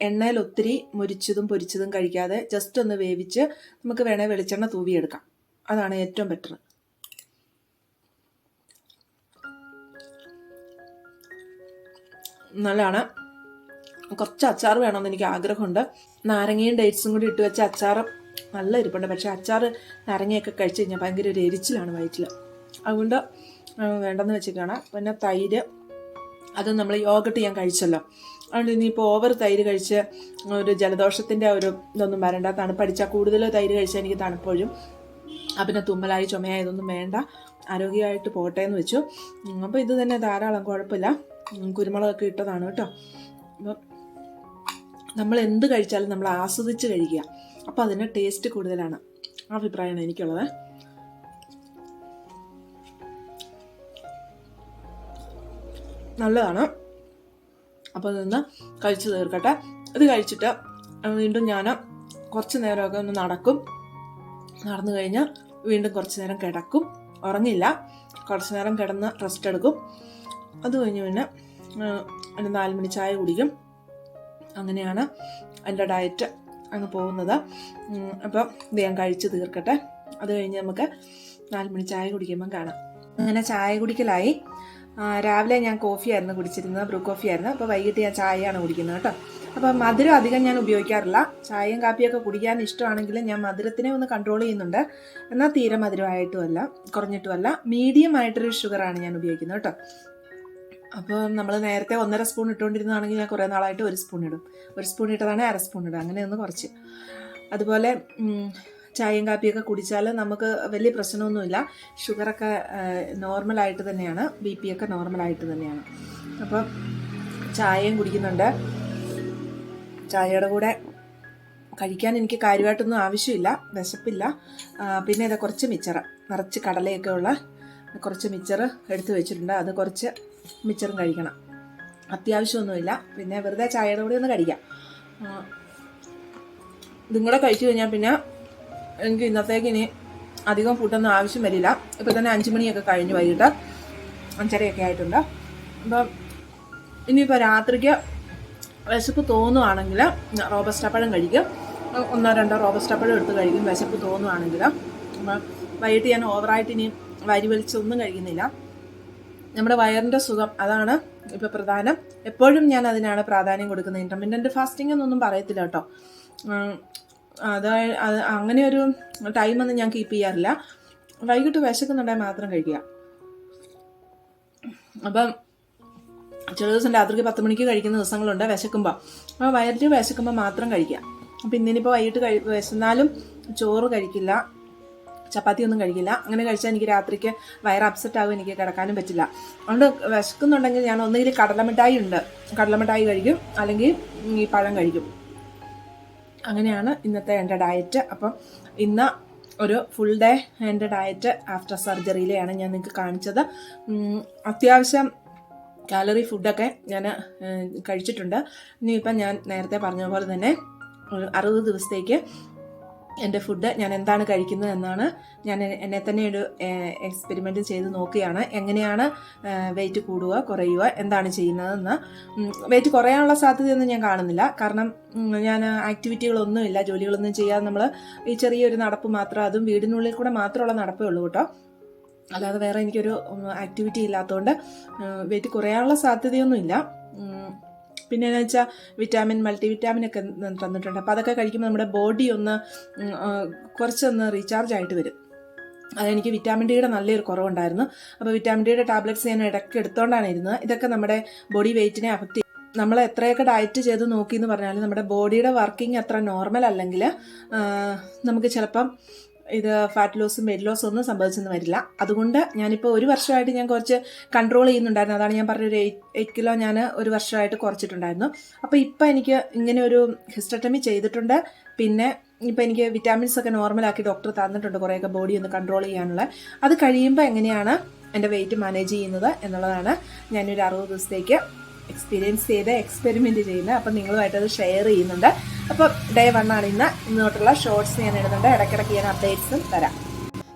എണ്ണയിൽ ഒത്തിരി മുരിച്ചതും പൊരിച്ചതും കഴിക്കാതെ ജസ്റ്റ് ഒന്ന് വേവിച്ച് നമുക്ക് വേണേൽ വെളിച്ചെണ്ണ തൂവിയെടുക്കാം. അതാണ് ഏറ്റവും ബെറ്റർ നല്ലതാണ്. കുറച്ച് അച്ചാർ വേണമെന്ന് എനിക്ക് ആഗ്രഹമുണ്ട്. നാരങ്ങയും ഡേറ്റ്സും കൂടി ഇട്ട് വെച്ച അച്ചാർ നല്ല ഇരിപ്പുണ്ട്. പക്ഷേ അച്ചാർ നാരങ്ങയൊക്കെ കഴിച്ച് കഴിഞ്ഞാൽ ഭയങ്കര ഒരു എരിച്ചിലാണ് വയറ്റിൽ അതുകൊണ്ട് വേണ്ടെന്ന് വെച്ചിട്ടാണ്. പിന്നെ തൈര് അത് നമ്മൾ യോഗട്ട് ഞാൻ കഴിച്ചല്ലോ. അതുകൊണ്ട് ഇനിയിപ്പോൾ ഓവർ തൈര് കഴിച്ച് ഒരു ജലദോഷത്തിന്റെ ഒരു ഇതൊന്നും വരണ്ട. തണുപ്പടിച്ചാൽ കൂടുതൽ തൈര് കഴിച്ചാൽ എനിക്ക് തണുപ്പൊഴും പിന്നെ തുമ്മലായി ചുമയായി ഇതൊന്നും വേണ്ട. ആരോഗ്യമായിട്ട് പോട്ടെ എന്ന് വെച്ചു. അപ്പോൾ ഇത് തന്നെ ധാരാളം കുഴപ്പമില്ല. കുരുമുളകൊക്കെ ഇട്ടതാണ് കേട്ടോ. അപ്പം നമ്മൾ എന്ത് കഴിച്ചാലും നമ്മൾ ആസ്വദിച്ച് കഴിക്കുക. അപ്പോൾ അതിന് ടേസ്റ്റ് കൂടുതലാണ്. ആ അഭിപ്രായമാണ് എനിക്കുള്ളത്. നല്ലതാണ്. അപ്പോൾ അതൊന്ന് കഴിച്ചു തീർക്കട്ടെ. ഇത് കഴിച്ചിട്ട് വീണ്ടും ഞാൻ കുറച്ച് നേരമൊക്കെ ഒന്ന് നടക്കും. നടന്നു കഴിഞ്ഞാൽ വീണ്ടും കുറച്ച് നേരം കിടക്കും. ഉറങ്ങില്ല. കുറച്ച് നേരം കിടന്ന് റെസ്റ്റ് എടുക്കും. അത് കഴിഞ്ഞ് പിന്നെ ഒരു നാല് മണി ചായ കുടിക്കും. അങ്ങനെയാണ് എന്റെ ഡയറ്റ് അങ്ങ് പോകുന്നത്. അപ്പം ഇത് ഞാൻ കഴിച്ച് തീർക്കട്ടെ. അത് കഴിഞ്ഞ് നമുക്ക് നാല് മണി ചായ കുടിക്കുമ്പം കാണാം. അങ്ങനെ ചായ കുടിക്കലായി. രാവിലെ ഞാൻ കോഫിയായിരുന്നു കുടിച്ചിരുന്നത് ബ്രൂ കോഫിയായിരുന്നു. അപ്പോൾ വൈകിട്ട് ഞാൻ ചായയാണ് കുടിക്കുന്നത് കേട്ടോ. അപ്പോൾ മധുരം അധികം ഞാൻ ഉപയോഗിക്കാറില്ല. ചായയും കാപ്പിയൊക്കെ കുടിക്കാൻ ഇഷ്ടമാണെങ്കിലും ഞാൻ മധുരത്തിനെ ഒന്ന് കൺട്രോൾ ചെയ്യുന്നുണ്ട്. എന്നാൽ തീരെ മധുരമായിട്ടുമല്ല കുറഞ്ഞിട്ടുമല്ല. മീഡിയം ആയിട്ടൊരു ഷുഗറാണ് ഞാൻ ഉപയോഗിക്കുന്നത് കേട്ടോ. അപ്പോൾ നമ്മൾ നേരത്തെ ഒന്നര സ്പൂൺ ഇട്ടുകൊണ്ടിരുന്നതാണെങ്കിൽ ഞാൻ കുറേ നാളായിട്ട് ഒരു സ്പൂൺ ഇടും. ഒരു സ്പൂൺ ഇട്ടതാണെങ്കിൽ അര സ്പൂൺ ഇടും അങ്ങനെ ഒന്ന് കുറച്ച്. അതുപോലെ ചായയും കാപ്പിയൊക്കെ കുടിച്ചാൽ നമുക്ക് വലിയ പ്രശ്നമൊന്നുമില്ല. ഷുഗറൊക്കെ നോർമലായിട്ട് തന്നെയാണ്. ബി പി ഒക്കെ നോർമലായിട്ട് തന്നെയാണ്. അപ്പോൾ ചായയും കുടിക്കുന്നുണ്ട്. ചായയുടെ കൂടെ കഴിക്കാൻ എനിക്ക് കാര്യമായിട്ടൊന്നും ആവശ്യമില്ല. വിശപ്പില്ല. പിന്നെ ഇതാ കുറച്ച് മിച്ചറ്. നിറച്ച് കടലയൊക്കെ ഉള്ള കുറച്ച് മിച്ചറ് എടുത്തു വെച്ചിട്ടുണ്ട്. അത് കുറച്ച് മിച്ചറും കഴിക്കണം. അത്യാവശ്യമൊന്നുമില്ല. പിന്നെ വെറുതെ ചായയുടെ കൂടെ ഒന്ന് കഴിക്കാം. ഇതും കൂടെ കഴിച്ചു കഴിഞ്ഞാൽ പിന്നെ എനിക്ക് ഇന്നത്തേക്ക് ഇനി അധികം ഫുഡൊന്നും ആവശ്യം വരില്ല. ഇപ്പം തന്നെ അഞ്ച് മണിയൊക്കെ കഴിഞ്ഞ് വൈകിട്ട് അഞ്ചരയൊക്കെ ആയിട്ടുണ്ട്. അപ്പം ഇനിയിപ്പോൾ രാത്രിക്ക് വിശപ്പ് തോന്നുവാണെങ്കിൽ റോബസ്റ്റ പഴം കഴിക്കും. ഒന്നോ രണ്ടോ റോബസ്റ്റ പഴം എടുത്ത് കഴിക്കും. വിശപ്പ് തോന്നുവാണെങ്കിൽ. അപ്പം വൈകിട്ട് ഞാൻ ഓവറായിട്ട് ഇനി വരി വലിച്ചൊന്നും കഴിക്കുന്നില്ല. നമ്മുടെ വയറിന്റെ സുഖം അതാണ് ഇപ്പോൾ പ്രധാനം. എപ്പോഴും ഞാൻ അതിനാണ് പ്രാധാന്യം കൊടുക്കുന്നത്. ഇന്റർമീഡിയന്റ് ഫാസ്റ്റിംഗ് എന്നൊന്നും പറയത്തില്ല കേട്ടോ. അത് അങ്ങനെ ഒരു ടൈമൊന്നും ഞാൻ കീപ്പ് ചെയ്യാറില്ല. വൈകിട്ട് വിശക്കുന്നുണ്ടെങ്കിൽ മാത്രം കഴിക്കുക. അപ്പം ചില ദിവസം രാത്രിക്ക് പത്ത് മണിക്ക് കഴിക്കുന്ന ദിവസങ്ങളുണ്ട് വിശക്കുമ്പോൾ അപ്പോൾ വയറ്റിൽ വിശക്കുമ്പോൾ മാത്രം കഴിക്കുക. അപ്പം ഇന്നിനിപ്പോൾ വൈകിട്ട് കഴി വിശന്നാലും ചോറ് കഴിക്കില്ല. ചപ്പാത്തി ഒന്നും കഴിക്കില്ല. അങ്ങനെ കഴിച്ചാൽ എനിക്ക് രാത്രിക്ക് വയർ അപ്സെറ്റ് ആകും എനിക്ക് കിടക്കാനും പറ്റില്ല. അതുകൊണ്ട് വിശക്കുന്നുണ്ടെങ്കിൽ ഞാൻ ഒന്നുകിൽ കടലമിഠായി ഉണ്ട്. കടലമിഠായി കഴിക്കും അല്ലെങ്കിൽ ഈ പഴം കഴിക്കും. അങ്ങനെയാണ് ഇന്നത്തെ എന്റെ ഡയറ്റ് അപ്പം ഇന്ന് ഒരു ഫുൾ ഡേ എന്റെ ഡയറ്റ് ആഫ്റ്റർ സർജറിയിലെയാണ് ഞാൻ നിങ്ങൾക്ക് കാണിച്ചത്. അത്യാവശ്യം കാലറി ഫുഡൊക്കെ ഞാൻ കഴിച്ചിട്ടുണ്ട്. ഇനിയിപ്പം ഞാൻ നേരത്തെ പറഞ്ഞ പോലെ തന്നെ അറുപത് ദിവസത്തേക്ക് എന്റെ ഫുഡ് ഞാൻ എന്താണ് കഴിക്കുന്നത് എന്നാണ് ഞാൻ എന്നെ തന്നെ ഒരു എക്സ്പെരിമെന്റ് ചെയ്ത് നോക്കുകയാണ്. എങ്ങനെയാണ് വെയിറ്റ് കൂടുക കുറയുക എന്താണ് ചെയ്യുന്നതെന്ന്. വെയിറ്റ് കുറയാനുള്ള സാധ്യതയൊന്നും ഞാൻ കാണുന്നില്ല. കാരണം ഞാൻ ആക്ടിവിറ്റികളൊന്നുമില്ല ജോലികളൊന്നും ചെയ്യാതെ നമ്മൾ ഈ ചെറിയൊരു നടപ്പ് മാത്രം അതും വീടിനുള്ളിൽ കൂടെ മാത്രമുള്ള നടപ്പേ ഉള്ളൂ കേട്ടോ. അല്ലാതെ വേറെ എനിക്കൊരു ആക്ടിവിറ്റി ഇല്ലാത്തതുകൊണ്ട് വെയിറ്റ് കുറയാനുള്ള സാധ്യതയൊന്നുമില്ല. പിന്നെ എന്ന് വെച്ചാൽ വിറ്റാമിൻ മൾട്ടി വിറ്റാമിൻ ഒക്കെ തന്നിട്ടുണ്ട്. അപ്പോൾ അതൊക്കെ കഴിക്കുമ്പോൾ നമ്മുടെ ബോഡി ഒന്ന് കുറച്ചൊന്ന് റീചാർജ് ആയിട്ട് വരും. അതെനിക്ക് വിറ്റാമിൻ ഡിയുടെ നല്ലൊരു കുറവുണ്ടായിരുന്നു. അപ്പോൾ വിറ്റാമിൻ ഡിയുടെ ടാബ്ലറ്റ്സ് ഞാൻ ഇടയ്ക്ക് എടുത്തോണ്ടാണ് ഇരുന്നത്. ഇതൊക്കെ നമ്മുടെ ബോഡി വെയിറ്റിനെ അഫക്റ്റ് നമ്മൾ എത്രയൊക്കെ ഡയറ്റ് ചെയ്ത് നോക്കി എന്ന് പറഞ്ഞാൽ നമ്മുടെ ബോഡിയുടെ വർക്കിംഗ് അത്ര നോർമൽ അല്ലെങ്കിൽ നമുക്ക് ചിലപ്പം ഇത് ഫാറ്റ് ലോസും വെയിറ്റ് ലോസും ഒന്നും സംഭവിച്ചെന്ന് വരില്ല. അതുകൊണ്ട് ഞാനിപ്പോൾ ഒരു വർഷമായിട്ട് ഞാൻ കുറച്ച് കൺട്രോൾ ചെയ്യുന്നുണ്ടായിരുന്നു. അതാണ് ഞാൻ പറഞ്ഞ ഒരു എയ്റ്റ് എയ്റ്റ് കിലോ ഞാൻ ഒരു വർഷമായിട്ട് കുറച്ചിട്ടുണ്ടായിരുന്നു. അപ്പോൾ ഇപ്പം എനിക്ക് ഇങ്ങനെ ഒരു ഹിസ്റ്റട്ടമി ചെയ്തിട്ടുണ്ട്. പിന്നെ ഇപ്പം എനിക്ക് വിറ്റാമിൻസ് ഒക്കെ നോർമലാക്കി ഡോക്ടർ തന്നിട്ടുണ്ട്. കുറേയൊക്കെ ബോഡി ഒന്ന് കൺട്രോൾ ചെയ്യാനുള്ള. അത് കഴിയുമ്പോൾ എങ്ങനെയാണ് എന്റെ വെയിറ്റ് മാനേജ് ചെയ്യുന്നത് എന്നുള്ളതാണ് ഞാനൊരു അറുപത് ദിവസത്തേക്ക് എക്സ്പീരിയൻസ് ചെയ്ത് എക്സ്പെരിമെന്റ് ചെയ്യുന്നത് അപ്പം നിങ്ങളുമായിട്ട് അത് ഷെയർ ചെയ്യുന്നുണ്ട്. അപ്പോൾ ഡേ വൺ ആണ് ഇന്ന്. ഇന്നോട്ടുള്ള ഷോർട്സ് ഞാൻ ഇടുന്നുണ്ട്. ഇടയ്ക്കിടയ്ക്ക് ഞാൻ അപ്ഡേറ്റ്സും തരാം.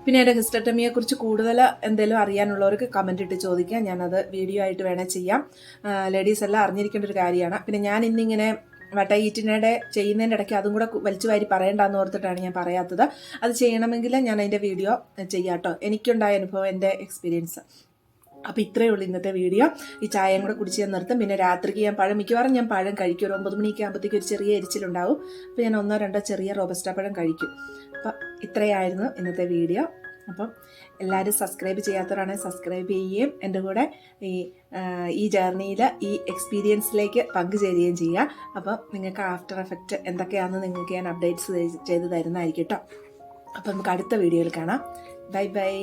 പിന്നെ എന്റെ ഹിസ്റ്റട്ടമിയെ കുറിച്ച് കൂടുതൽ എന്തെങ്കിലും അറിയാനുള്ളവർക്ക് കമന്റ് ഇട്ട് ചോദിക്കാം. ഞാനത് വീഡിയോ ആയിട്ട് വേണേൽ ചെയ്യാം. ലേഡീസ് എല്ലാം അറിഞ്ഞിരിക്കേണ്ട ഒരു കാര്യമാണ്. പിന്നെ ഞാൻ ഇന്നിങ്ങനെ വട്ടയീറ്റിനിടെ ചെയ്യുന്നതിന്റെ ഇടയ്ക്ക് അതും കൂടെ വലിച്ചു വാരി പറയണ്ടെന്ന് ഓർത്തിട്ടാണ് ഞാൻ പറയാത്തത്. അത് ചെയ്യണമെങ്കിൽ ഞാൻ അതിന്റെ വീഡിയോ ചെയ്യാം കേട്ടോ എനിക്കുണ്ടായ അനുഭവം എന്റെ എക്സ്പീരിയൻസ് അപ്പോൾ ഇത്രയേ ഉള്ളൂ ഇന്നത്തെ വീഡിയോ. ഈ ചായയും കൂടെ കുടിച്ച് ഞാൻ നിർത്തും. പിന്നെ രാത്രിക്ക് ഞാൻ പഴം മിക്കവാറും ഞാൻ പഴം കഴിക്കും. ഒരു ഒമ്പത് മണിയൊക്കെ ആകുമ്പോഴത്തേക്ക് ഒരു ചെറിയ എരിച്ചിലുണ്ടാവും. അപ്പോൾ ഞാൻ ഒന്നോ രണ്ടോ ചെറിയ റോബസ്റ്റ പഴം കഴിക്കും. അപ്പം ഇത്രയായിരുന്നു ഇന്നത്തെ വീഡിയോ. അപ്പം എല്ലാവരും സബ്സ്ക്രൈബ് ചെയ്യാത്തവരാണെങ്കിൽ സബ്സ്ക്രൈബ് ചെയ്യുകയും എന്റെ കൂടെ ഈ ഈ ജേർണിയിൽ ഈ എക്സ്പീരിയൻസിലേക്ക് പങ്കുചേരുകയും ചെയ്യുക. അപ്പം നിങ്ങൾക്ക് ആഫ്റ്റർ എഫക്റ്റ് എന്തൊക്കെയാണെന്ന് നിങ്ങൾക്ക് ഞാൻ അപ്ഡേറ്റ്സ് ചെയ്ത് തരുന്നതായിരിക്കും കേട്ടോ. അപ്പം നമുക്ക് അടുത്ത വീഡിയോയിൽ കാണാം. Bye bye.